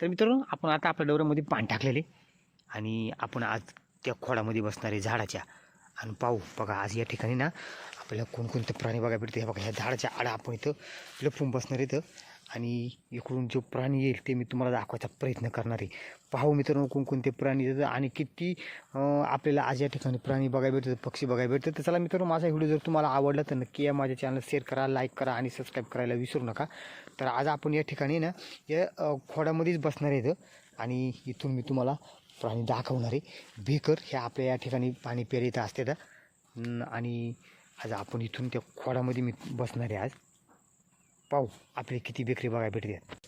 तर मित्रांनो आपण आता आपल्या डवऱ्यामध्ये पाणी टाकलेले आणि आपण आज त्या खोडामध्ये बसणारे झाडाच्या आणि पाहू बघा आज या ठिकाणी ना आपल्याला कोणकोणते प्राणी बघायला भेटते हे बघा ह्या झाडाच्या आडा आपण इथं लपून बसणार इथं. आणि इकडून जो प्राणी येईल ते मी तुम्हाला दाखवायचा प्रयत्न करणार आहे. पाहू मित्रांनो कोणकोणते प्राणी येतात आणि किती आपल्याला आज या ठिकाणी प्राणी बघायला भेटतात पक्षी बघायला भेटतात. तर चला मित्रांनो माझा व्हिडिओ जर तुम्हाला आवडला तर नक्की या माझ्या चॅनल शेअर करा लाईक करा आणि सबस्क्राईब करायला विसरू नका. तर आज आपण या ठिकाणी ना या खोड्यामध्येच खोडामध्येच बसणार आहे आणि इथून मी तुम्हाला प्राणी दाखवणार आहे. बेकर हे आपल्या या ठिकाणी पाणी पेरित असते तर आणि आज आपण इथून त्या खोडामध्ये मी बसणार आहे आज. पाहू आपले किती बेकरी बघायला भेटतात.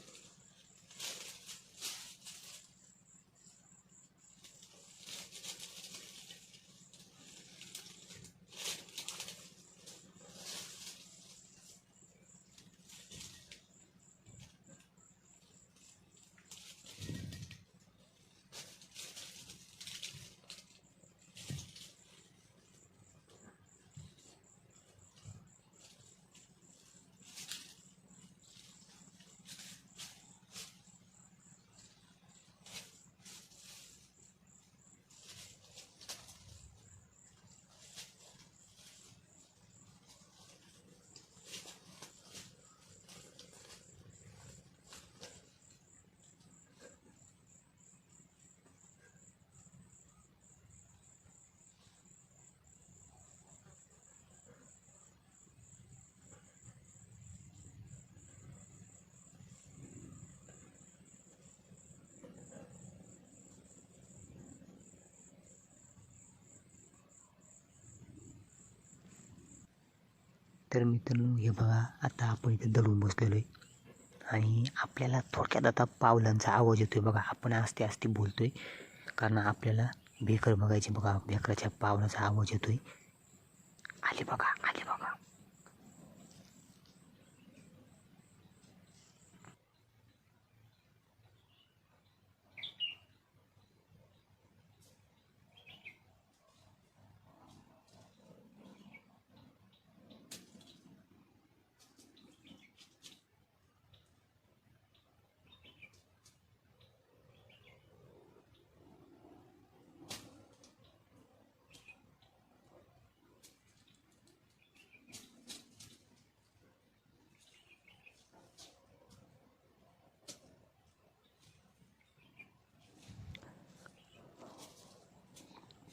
तर मित्रांनो हे बघा आता आपण इथे दडून बसलेलो आहे आणि आपल्याला थोडक्यात आता पावलांचा आवाज येतो आहे बघा. आपण आस्ते आस्ते बोलतो आहे कारण आपल्याला बेकर बघायचे बघा. बेकराच्या पावलाचा आवाज येतो आहे आले बघा आले बघा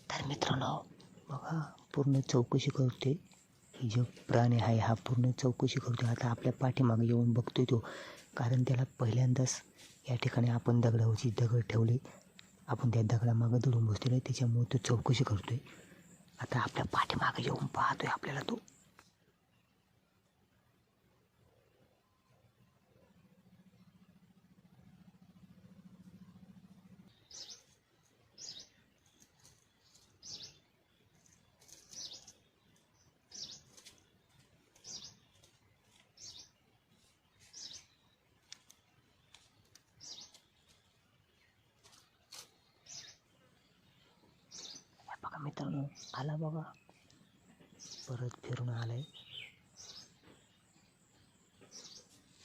तर मित्रांनो बघा पूर्ण चौकशी करते. जो प्राणी आहे हा पूर्ण चौकशी करतो. आता आपल्या पाठीमागे येऊन बघतोय तो. कारण त्याला पहिल्यांदाच या ठिकाणी आपण दगडावरची दगड ठेवले. आपण त्या दगडामागं दडून बसलेलो आहे. त्याच्यामुळे तो चौकशी करतोय. आता आपल्या पाठीमागे येऊन पाहतोय आपल्याला तो. हे आला बघा. परत फिरून आलाय.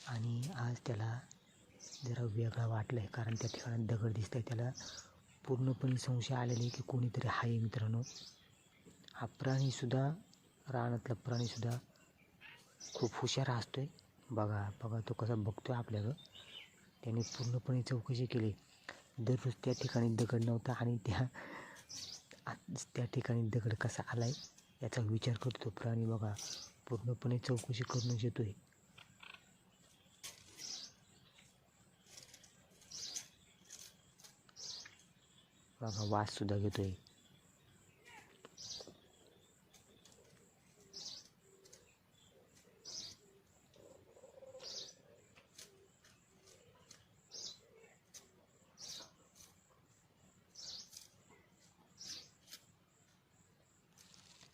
आणि आज त्याला जरा वेगळा वाटलं आहे कारण त्या ठिकाणी दगड दिसतंय. त्याला पूर्णपणे संशय आलेला आहे की कोणीतरी आहे मित्रांनो. हा प्राणीसुद्धा रानातला प्राणीसुद्धा खूप हुशार असतो आहे बघा बघा तो कसा बघतो आहे आपल्याला. त्याने पूर्णपणे चौकशी केली. दररोज त्या ठिकाणी दगड नव्हता आणि त्या आज त्या ठिकाणी दगड कसा आला आहे याचा विचार करतो. प्राणी बघा पूर्णपणे चौकशी करूनच आहे बघा वाससुद्धा घेतो आहे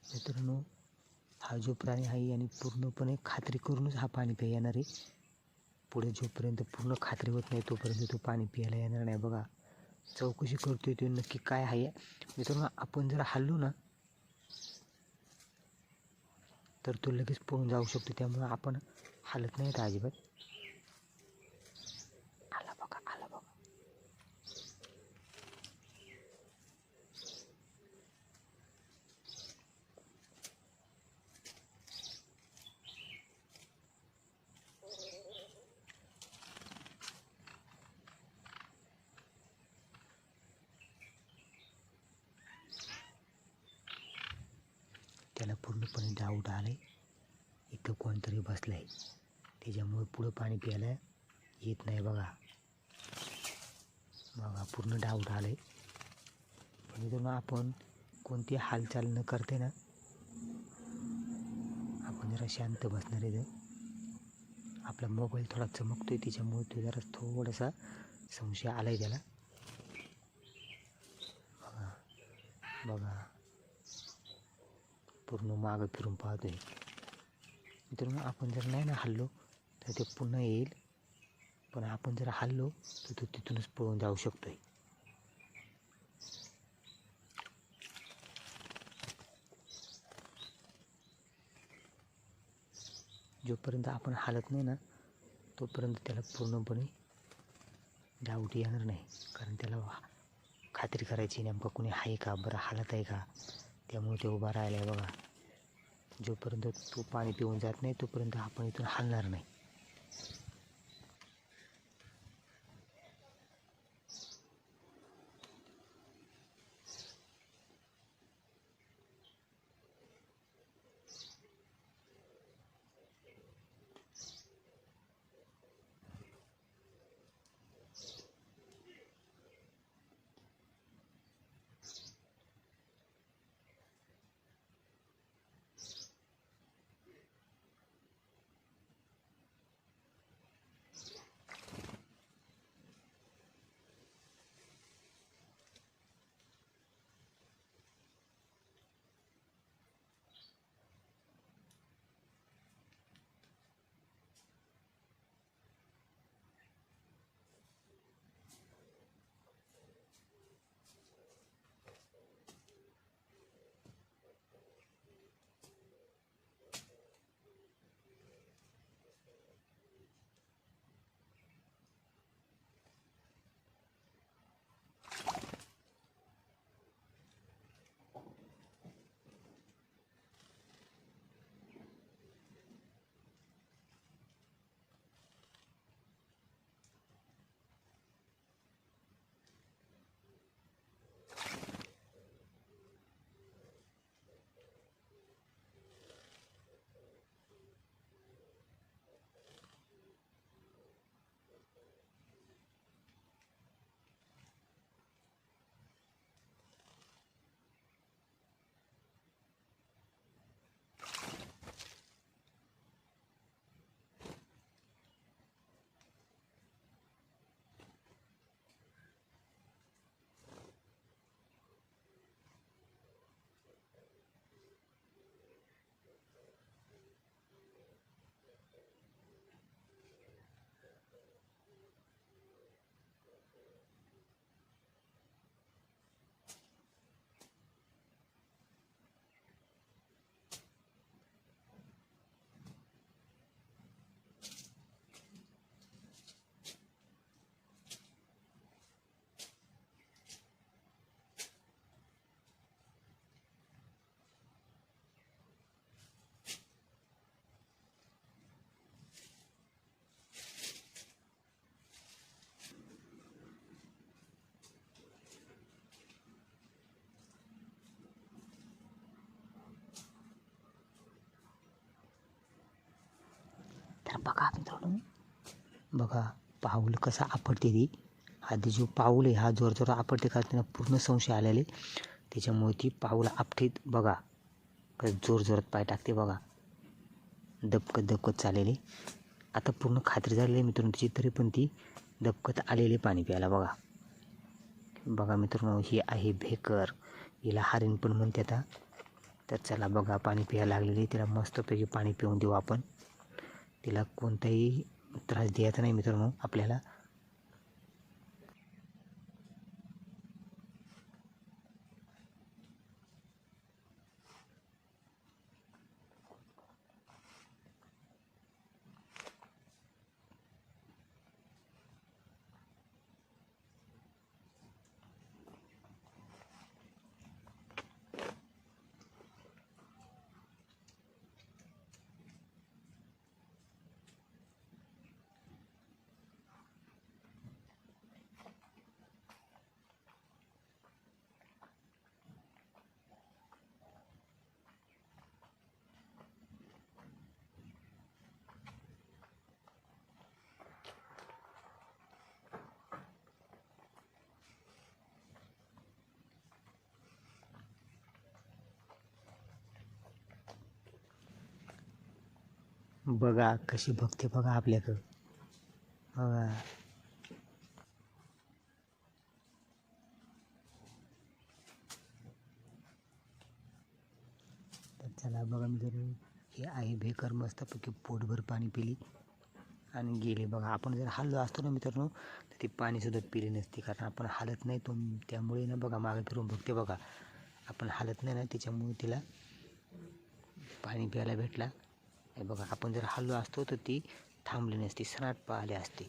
मित्रांनो हा जो प्राणी आहे याने पूर्णपणे खात्री करूनच हा पाणी प्याय येणार आहे. पुढे जोपर्यंत पूर्ण खात्री होत नाही तोपर्यंत तो पाणी प्यायला येणार नाही. बघा चौकशी करतोय तो नक्की काय आहे. मित्रांनो आपण जर हल्लो ना तर तो लगेच पळून जाऊ शकतो. त्यामुळं आपण हालत नाहीत अजिबात आला बघा आला बघा आऊट आलं आहे इथं कोणतरी बसलं आहे त्याच्यामुळे पुढं पाणी प्यायला येत नाही बघा. बघा पूर्ण डाऊट आलं आहे पण इथून आपण कोणती हालचाल न करते ना आपण जरा शांत बसणार आहे इथं. आपला मोबाईल थोडा चमकतोय त्याच्यामुळे तो जरा थोडासा संशय आला आहे त्याला. बघा बघा. पूर्ण मागं फिरून पाहतो आहे मित्रांनो आपण जर नाही ना हल्लो तर ते पुन्हा येईल. पण आपण जर हल्लो तर तो तिथूनच पळून जाऊ शकतो आहे जोपर्यंत आपण हालत नाही ना तोपर्यंत त्याला पूर्णपणे डाऊट येणार नाही. कारण त्याला वा- खात्री करायची नेमकं कोणी आहे का? बरं हालत आहे का? त्यामुळे ते उभा राहिला आहे बघा. जोपर्यंत तो पाणी पिऊन जात नाही तोपर्यंत आपण इथून हलणार नाही. तर बघा मित्रांनो बघा पाऊल कसा आपटते ती. आधी जो पाऊल आहे हा जोर जोर आपटते का त्यांना पूर्ण संशय आलेले. त्याच्यामुळे ती पाऊल आपटीत बघा. जोर जोरात पाय टाकते बघा. दबकत दबकत चाललेली. आता पूर्ण खात्री झालेली आहे मित्रांनो तिची तरी पण ती दबकत आलेली पाणी प्यायला बघा. बघा मित्रांनो ही आहे भेकर. हिला हरिण पण म्हणते आता. तर चला बघा पाणी प्यायला लागलेली तिला मस्तपैकी पाणी पिऊन देऊ आपण. तिला कोणताही त्रास द्यायचा नाही मित्रांनो. आपल्याला बघा कशी बघते बघा आपल्याकडं. बघा. तर चला बघा मी जर हे आहे बेकार मस्तपैकी पोटभर पाणी पिली आणि गेले. बघा आपण जर हल्लो असतो ना मित्रांनो तर ती पाणीसुद्धा पिली नसती कारण आपण हालत नाही तो त्यामुळे ना बघा मागे फिरून बघते बघा. आपण हालत नाही ना त्याच्यामुळे तिला पाणी प्यायला भेटला. हे बघा आपण जर हल्लो असतो तर ती थांबली नसती सनाट पाहिली असते.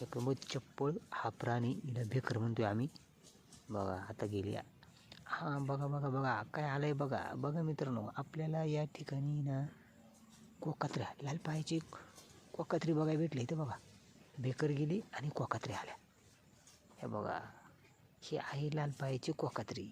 त्यामुळे चप्पल हा प्राणी हिला बेकर म्हणतोय आम्ही. बघा आता गेली. हां बघा बघा बघा काय आलं आहे बघा. बघा मित्रांनो आपल्याला या ठिकाणी ना कोकात्रे लाल पाहायची कोकात्री बघायला भेटली इथं बघा. बेकर गेली आणि कोकात्री आल्या. हे बघा ही आहे लाल पायाची कोकात्री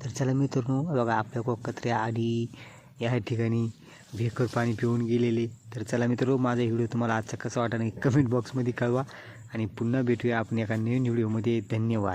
तर चला मित्रांनो बघा आपल्या कोकत्र्या आडी या ठिकाणी भेकर पाणी पिऊन गेलेले. तर चला मित्रांनो माझा व्हिडिओ तुम्हाला आजचा कसा वाटणार नाही कमेंट बॉक्समध्ये कळवा. आणि पुन्हा भेटूया आपण एका नवीन व्हिडिओमध्ये. धन्यवाद.